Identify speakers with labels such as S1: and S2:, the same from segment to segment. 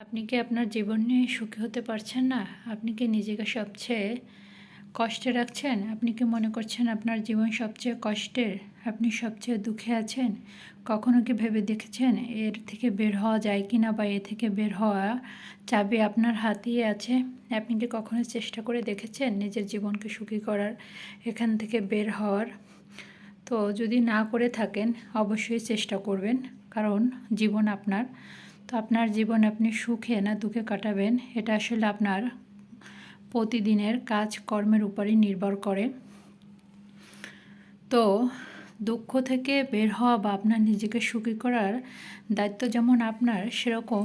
S1: আপনি কি আপনার জীবন নিয়ে সুখী হতে পারছেন না? আপনি কি নিজেকে সবচেয়ে কষ্টে রাখছেন? আপনি কি মনে করছেন আপনার জীবন সবচেয়ে কষ্টের? আপনি সবচেয়ে দুঃখে আছেন? কখনো কি ভেবে দেখেছেন এর থেকে বের হওয়া যায় কি না বা এ থেকে বের হওয়া চাবি আপনার হাতেই আছে? আপনি কি কখনো চেষ্টা করে দেখেছেন নিজের জীবনকে সুখী করার, এখান থেকে বের হওয়ার? তো যদি না করে থাকেন, অবশ্যই চেষ্টা করবেন। কারণ জীবন আপনার তো আপনার জীবন আপনি সুখে না দুঃখে কাটাবেন, এটা আসলে আপনার প্রতিদিনের কাজ কর্মের উপরই নির্ভর করে। তো দুঃখ থেকে বের হওয়া বা আপনার নিজেকে সুখী করার দায়িত্ব যেমন আপনার, সেরকম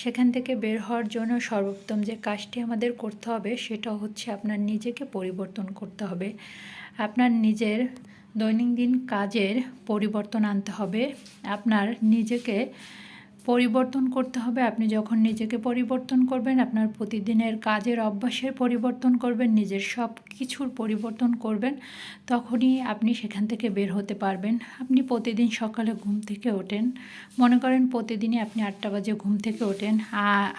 S1: সেখান থেকে বের হওয়ার জন্য সর্বোত্তম যে কাজটি আমাদের করতে হবে, সেটা হচ্ছে আপনার নিজেকে পরিবর্তন করতে হবে। আপনার নিজের দৈনন্দিন কাজের পরিবর্তন আনতে হবে। আপনার নিজেকে পরিবর্তন করতে হবে। আপনি যখন নিজেকে পরিবর্তন করবেন, আপনার প্রতিদিনের কাজের অভ্যাসের পরিবর্তন করবেন, নিজের সব কিছুর পরিবর্তন করবেন, তখনই আপনি সেখান থেকে বের হতে পারবেন। আপনি প্রতিদিন সকালে ঘুম থেকে ওঠেন। মনে করেন প্রতিদিনই আপনি আটটা বাজে ঘুম থেকে ওঠেন।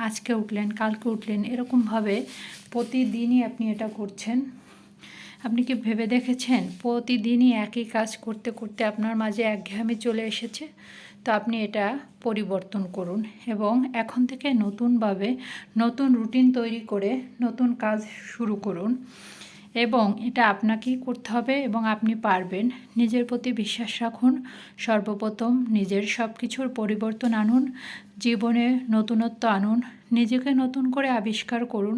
S1: আজকে উঠলেন, কালকে উঠলেন, এরকমভাবে প্রতিদিনই আপনি এটা করছেন। আপনি কি ভেবে দেখেছেন? প্রতিদিনই একই কাজ করতে করতে আপনার মাঝে একঘেয়ামি চলে এসেছে? তো আপনি এটা পরিবর্তন করুন এবং এখন থেকে নতুনভাবে নতুন রুটিন তৈরি করে নতুন কাজ শুরু করুন এবং এটা আপনাকেই করতে হবে এবং আপনি পারবেন। নিজের প্রতি বিশ্বাস রাখুন, সর্বপ্রথম নিজের সব কিছুর পরিবর্তন আনুন, জীবনে নতুনত্ব আনুন, নিজেকে নতুন করে আবিষ্কার করুন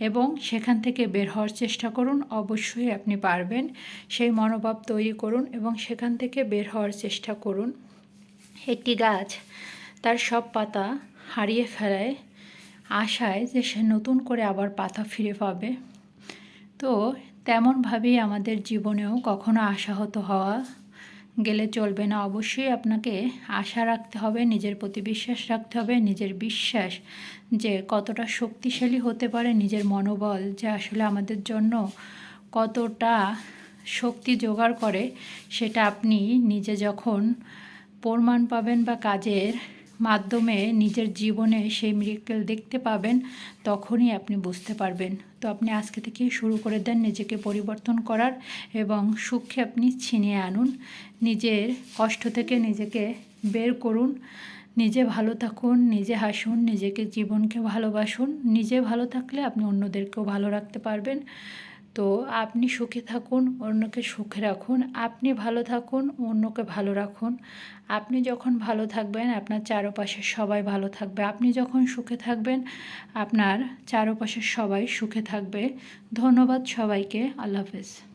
S1: এবং সেখান থেকে বের হওয়ার চেষ্টা করুন, অবশ্যই আপনি পারবেন। সেই মনোভাব তৈরি করুন এবং সেখান থেকে বের হওয়ার চেষ্টা করুন। একটি গাছ, তার সব পাতা হারিয়ে ফেলায় আশায় যে সে নতুন করে আবার পাতা ফিরে পাবে। তো তেমনভাবেই আমাদের জীবনেও কখনো আশাহত হওয়া গেলে চলবে না। অবশ্যই আপনাকে আশা রাখতে হবে, নিজের প্রতি বিশ্বাস রাখতে হবে, নিজের বিশ্বাস যে কতটা শক্তিশালী হতে পারে, নিজের মনোবল যে আসলে আমাদের জন্য কতটা শক্তি জোগাড় করে, সেটা আপনি নিজে যখন প্রমাণ পাবেন বা কাজের মাধ্যমে নিজের জীবনে সেই মিরিকেল দেখতে পাবেন, তখনই আপনি বুঝতে পারবেন। তো আপনি আজকে থেকে শুরু করে দেন নিজেকে পরিবর্তন করার এবং সুখে আপনি ছিনিয়ে আনুন। নিজের কষ্ট থেকে নিজেকে বের করুন। নিজে ভালো থাকুন, নিজে হাসুন, নিজেকে জীবনকে ভালোবাসুন। নিজে ভালো থাকলে আপনি অন্যদেরকেও ভালো রাখতে পারবেন। তো আপনি সুখে থাকুন, অন্যকে সুখে রাখুন। আপনি ভালো থাকুন, অন্যকে ভালো রাখুন। আপনি যখন ভালো থাকবেন, আপনার চারপাশের সবাই ভালো থাকবে। আপনি যখন সুখে থাকবেন, আপনার চারপাশের সবাই সুখে থাকবে। ধন্যবাদ সবাইকে। আল্লাহ হাফেজ।